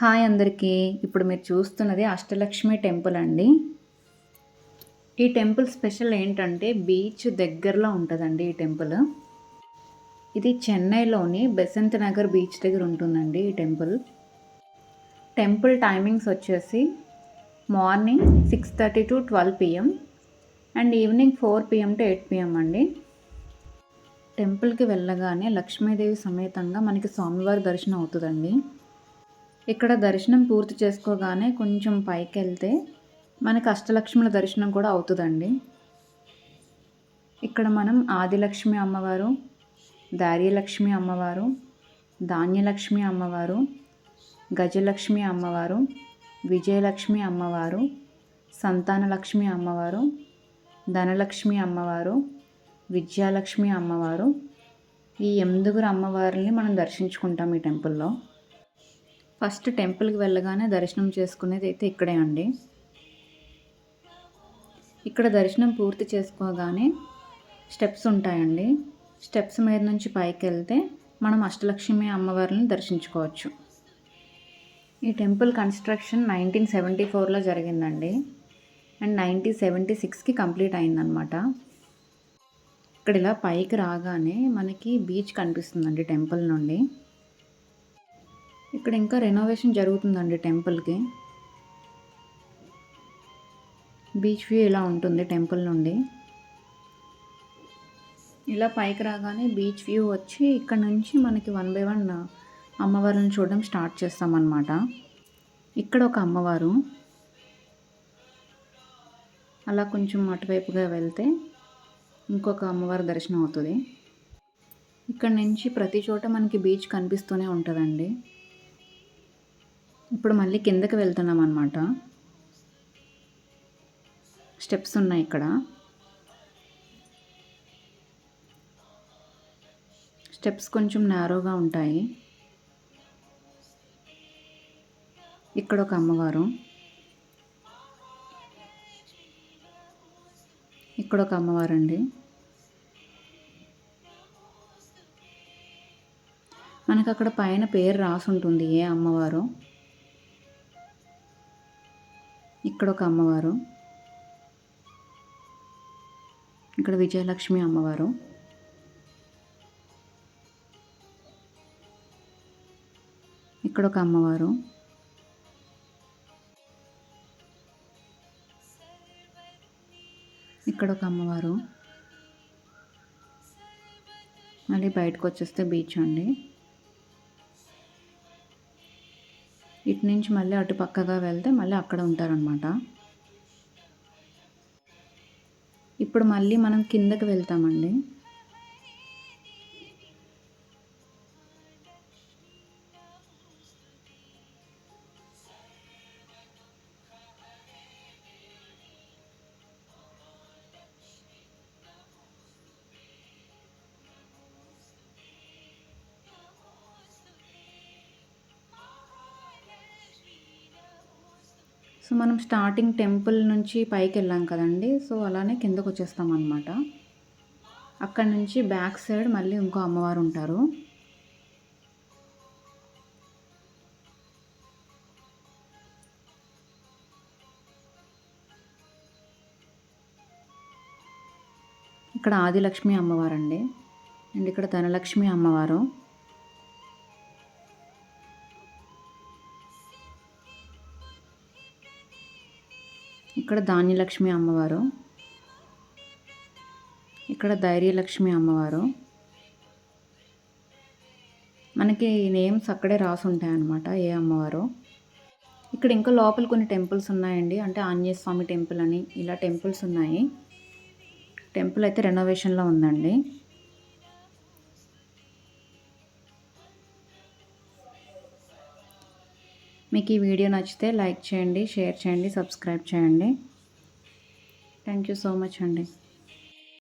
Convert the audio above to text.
Hi అందరికీ. ఇప్పుడు మీరు చూస్తున్నది అష్టలక్ష్మి టెంపుల్ అండి. ఈ టెంపుల్ స్పెషల్ ఏంటంటే బీచ్ దగ్గరలో ఉంటుందండి ఈ టెంపుల్. ఇది చెన్నైలోని బెసంత్ నగర్ బీచ్ దగ్గర ఉంటుందండి ఈ టెంపుల్. టెంపుల్ టైమింగ్స్ వచ్చేసి morning six thirty to twelve PM and evening four PM to eight PM అండి. టెంపుల్కి వెళ్ళగానే లక్ష్మీదేవి సమేతంగా మనకి స్వామివారి దర్శనం అవుతుందండి. ఇక్కడ దర్శనం పూర్తి చేసుకోగానే కొంచెం పైకి వెళ్తే మనకి అష్టలక్ష్ముల దర్శనం కూడా అవుతుందండి. ఇక్కడ మనం ఆదిలక్ష్మి అమ్మవారు దార్యలక్ష్మి అమ్మవారు ధాన్యలక్ష్మి అమ్మవారు గజలక్ష్మి అమ్మవారు విజయలక్ష్మి అమ్మవారు సంతానలక్ష్మి అమ్మవారు ధనలక్ష్మి అమ్మవారు విద్యాలక్ష్మి అమ్మవారు ఈ ఎనిమిదిగురు అమ్మవారిని మనం దర్శించుకుంటాం ఈ టెంపుల్లో. ఫస్ట్ టెంపుల్కి వెళ్ళగానే దర్శనం చేసుకునేది అయితే ఇక్కడే అండి. ఇక్కడ దర్శనం పూర్తి చేసుకోగానే స్టెప్స్ ఉంటాయండి. స్టెప్స్ మీద నుంచి పైకి వెళ్తే మనం అష్టలక్ష్మి అమ్మవారిని దర్శించుకోవచ్చు. ఈ టెంపుల్ కన్స్ట్రక్షన్ నైన్టీన్ సెవెంటీ ఫోర్లో జరిగిందండి. అండ్ నైన్టీన్ సెవెంటీ సిక్స్కి కంప్లీట్ అయిందనమాట ఇక్కడ ఇలా పైకి రాగానే మనకి బీచ్ కనిపిస్తుందండి టెంపుల్ నుండి. ఇక్కడ ఇంకా రెనోవేషన్ జరుగుతుందండి టెంపుల్కి బీచ్ వ్యూ ఇలా ఉంటుంది టెంపుల్ నుండి. ఇలా పైకి రాగానే బీచ్ వ్యూ వచ్చి ఇక్కడ నుంచి మనకి వన్ బై వన్ అమ్మవారిని చూడడం స్టార్ట్ చేస్తామన్నమాట. ఇక్కడ ఒక అమ్మవారు. అలా కొంచెం అటువైపుగా వెళ్తే ఇంకొక అమ్మవారి దర్శనం అవుతుంది. ఇక్కడ నుంచి ప్రతి చోట మనకి బీచ్ కనిపిస్తూనే ఉంటుందండి. ఇప్పుడు మళ్ళీ కిందకి వెళ్తున్నాం అనమాట స్టెప్స్ ఉన్నాయి ఇక్కడ. స్టెప్స్ కొంచెం నారోగా ఉంటాయి. ఇక్కడ ఒక అమ్మవారు. ఇక్కడ ఒక అమ్మవారు అండి మనకు అక్కడ పైన పేరు రాసి ఉంటుంది ఏ అమ్మవారు. ఇక్కడ ఒక అమ్మవారు. ఇక్కడ విజయలక్ష్మి అమ్మవారు. ఇక్కడ ఒక అమ్మవారు. ఇక్కడ ఒక అమ్మవారు. మళ్ళీ బయటకు వచ్చేస్తే బీచ్ అండి. ఇటు నుంచి మళ్ళీ అటు పక్కగా వెళ్తే మళ్ళీ అక్కడ ఉంటారనమాట ఇప్పుడు మళ్ళీ మనం కిందకి వెళ్తామండి. సో మనం స్టార్టింగ్ టెంపుల్ నుంచి పైకి వెళ్ళాం కదండి. సో అలానే కిందకు వచ్చేస్తాం అనమాట అక్కడ నుంచి బ్యాక్ సైడ్ మళ్ళీ ఇంకో అమ్మవారు ఉంటారు. ఇక్కడ ఆదిలక్ష్మి అమ్మవారు అండి అండ్ ఇక్కడ ధనలక్ష్మి అమ్మవారు. ఇక్కడ ధాన్యలక్ష్మి అమ్మవారు. ఇక్కడ ధైర్యలక్ష్మి అమ్మవారు. మనకి నేమ్స్ అక్కడే రాసి ఉంటాయన్నమాట ఏ అమ్మవారు. ఇక్కడ ఇంకా లోపల కొన్ని టెంపుల్స్ ఉన్నాయండి. అంటే ఆంజనేయ స్వామి టెంపుల్ అని ఇలా టెంపుల్స్ ఉన్నాయి. టెంపుల్ అయితే రెనోవేషన్లో ఉందండి. మీకు ఈ వీడియో నచ్చితే లైక్ చేయండి షేర్ చేయండి సబ్స్క్రైబ్ చేయండి. థ్యాంక్ యూ సో మచ్ అండి.